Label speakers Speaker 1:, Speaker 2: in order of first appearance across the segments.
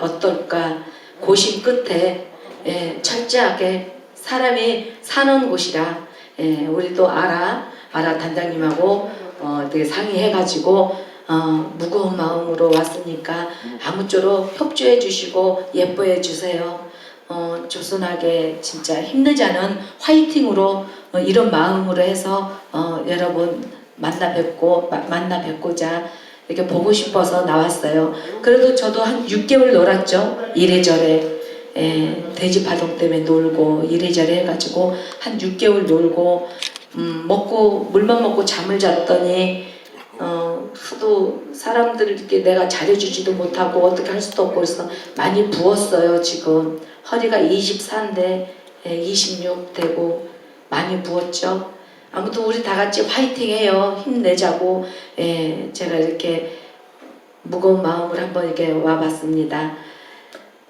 Speaker 1: 어떨까 고심 끝에 예, 철저하게 사람이 사는 곳이라 예, 우리도 알아 알아 단장님하고 어, 되게 상의해가지고 어, 무거운 마음으로 왔으니까 아무쪼록 협조해 주시고 예뻐해 주세요. 어, 조선하게 진짜 않은 화이팅으로 어, 이런 마음으로 해서 어, 여러분 만나 뵙고 마- 만나 뵙고자 이렇게 보고 싶어서 나왔어요. 그래도 저도 한 6개월 놀았죠. 이래저래 에, 돼지 파동 때문에 놀고 이래저래 해가지고 한 6개월 놀고 음, 먹고 물만 먹고 잠을 잤더니 어, 하도 사람들에게 내가 잘해주지도 못하고 어떻게 할 수도 없고 그래서 많이 부었어요 지금 허리가 24인데 26 되고 많이 부었죠 아무튼 우리 다 같이 화이팅해요. 힘내자고. 예, 제가 이렇게 무거운 마음으로 한번 이렇게 와봤습니다.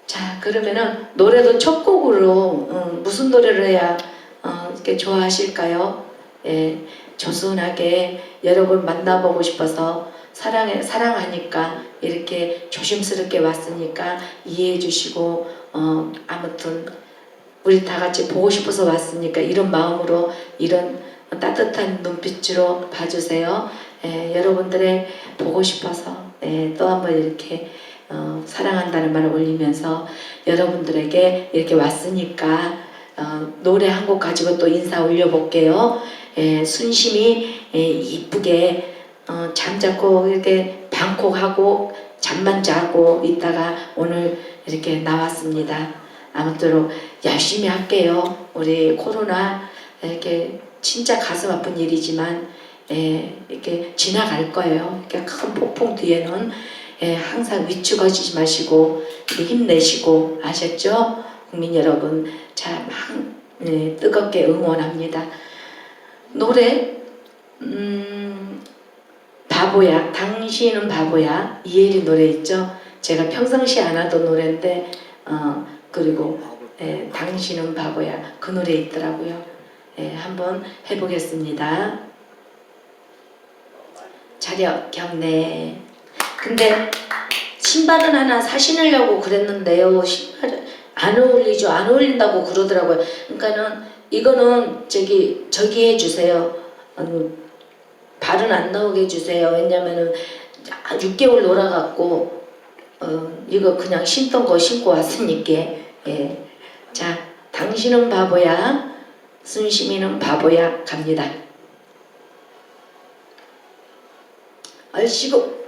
Speaker 1: 자 그러면은 노래도 첫 곡으로 음, 무슨 노래를 해야 어, 이렇게 좋아하실까요? 예, 조순하게 여러분 만나보고 싶어서 사랑해 사랑하니까 이렇게 조심스럽게 왔으니까 이해해 주시고 어 아무튼 우리 다 같이 보고 싶어서 왔으니까 이런 마음으로 이런 따뜻한 눈빛으로 봐주세요. 예, 여러분들의 보고 싶어서 예, 또 한번 이렇게 어, 사랑한다는 말을 올리면서 여러분들에게 이렇게 왔으니까 어, 노래 한 곡 가지고 또 인사 올려볼게요. 예, 순심이 예, 이쁘게 어, 잠자고 이렇게 방콕하고 잠만 자고 있다가 오늘 이렇게 나왔습니다. 아무쪼록 열심히 할게요. 우리 코로나 이렇게 진짜 가슴 아픈 일이지만 예, 이렇게 지나갈 거예요. 이렇게 큰 폭풍 뒤에는 예, 항상 위축하지 마시고 힘내시고 아셨죠? 국민 여러분, 자, 막 예, 뜨겁게 응원합니다. 노래 음, 바보야 당신은 바보야 이혜리 노래 있죠 제가 평상시 안 하던 노래인데 어 그리고 예, 당신은 바보야 그 노래 있더라고요 예, 한번 해보겠습니다. 자력 경례 근데 신발은 하나 사신으려고 그랬는데요. 신발은 안 어울리죠. 안 어울린다고 그러더라고요. 그러니까는 이거는 저기 저기 해주세요. 음, 발은 안 나오게 해주세요. 왜냐면은 6개월 놀아갖고 어, 이거 그냥 신던 거 신고 왔으니까. 예. 자 당신은 바보야 순심이는 바보야 갑니다. 얼씨구